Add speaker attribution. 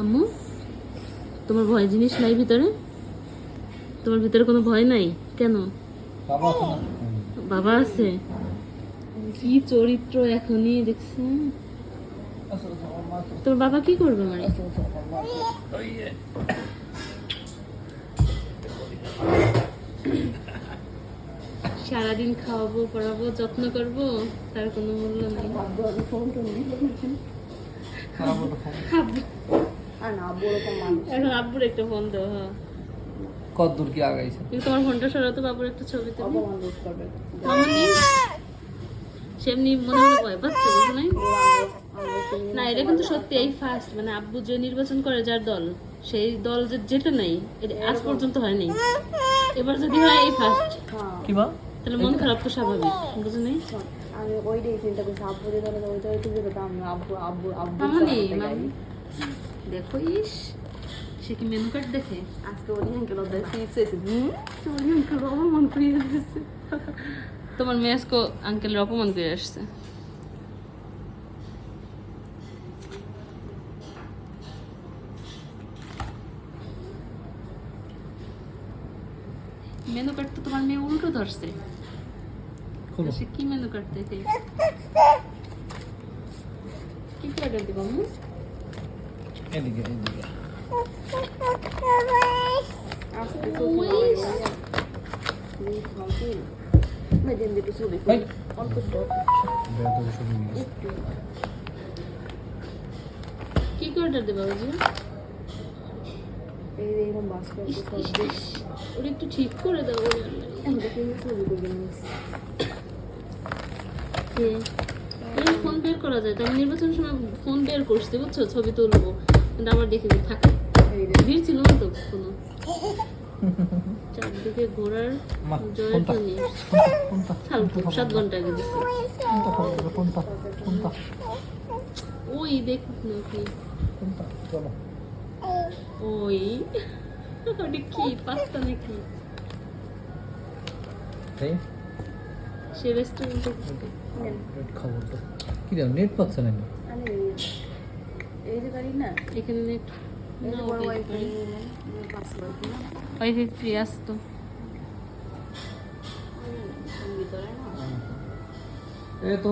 Speaker 1: আম্মু তোমার ভয় জিনিস নাই ভিতরে? তোমার ভিতরে কোনো ভয় নাই? কেন?
Speaker 2: বাবা আছে
Speaker 1: কি চরিত্র এখনই
Speaker 2: আছে।
Speaker 1: তোর বাবা কি করবে মানে। সারাদিন খাওয়াবো পড়াবো যত্ন করব তার কোনো মূল্য নেই। এখন আব্বুর একটা ফোন হয়।
Speaker 2: কত দূর কি আগাইছে?
Speaker 1: কিন্তু তোমার ফোনটা সরাতো বাবুর একটা ছবি তুমি সেমনি মনে মনে ভয় পাচ্ছে বুঝো নাই? না এটা কিন্তু সত্যি এই ফার্স্ট মানে আব্বু যে নির্বাচন করে যার দল সেই দল যে যেতে নাই এটা আজ পর্যন্ত হয়নি। এবার যদি হয় এই ফার্স্ট
Speaker 2: কি মা?
Speaker 1: তাহলে মন খারাপ তো স্বাভাবিক বুঝো নাই?
Speaker 3: আমি ওইটাই চিন্তা করছি আব্বু দিয়ে তাহলে ওইটা আব্বু আব্বু আব্বু
Speaker 1: দেখো ইস সে কি মেনু কার্ড দেখে?
Speaker 3: আজকে ওই আঙ্কেল ওদের চিপস এসে হুম? ওই আঙ্কেল অপমান করিয়ে দিচ্ছে
Speaker 1: তোমার মেয়েস্কো আঙ্কেলের অপমান করে আসছে। মেনু কার্ড তো তোমার মেয়ে উল্টো ধরছে। সে কি মেনু কার্ড দেখে? কি করে দিব আম্মু?
Speaker 2: এদিকে এদিকে।
Speaker 1: কি করে দেবা ওটা একটু ঠিক করে দাও ফোন বের করা যায়। তো আমি নির্বাচনের সময় ফোন বের করছি, বুঝছ? ছবি তুলবো। কিন্তু আমার দেখে যে থাক। ভিড় ছিল না তো কোনো চারদিকে ঘোরার নেই সাত ঘণ্টা আগে ওই ওই। ওটা কি পাস্তা নাকি? সে রেস্টুরেন্টে
Speaker 2: নেট খাব তো। কি নেট পাচ্ছে না নি?
Speaker 3: এই না
Speaker 1: এখানে নেট
Speaker 3: ওয়াইফাই
Speaker 1: ফ্রি আসতো
Speaker 2: এ তো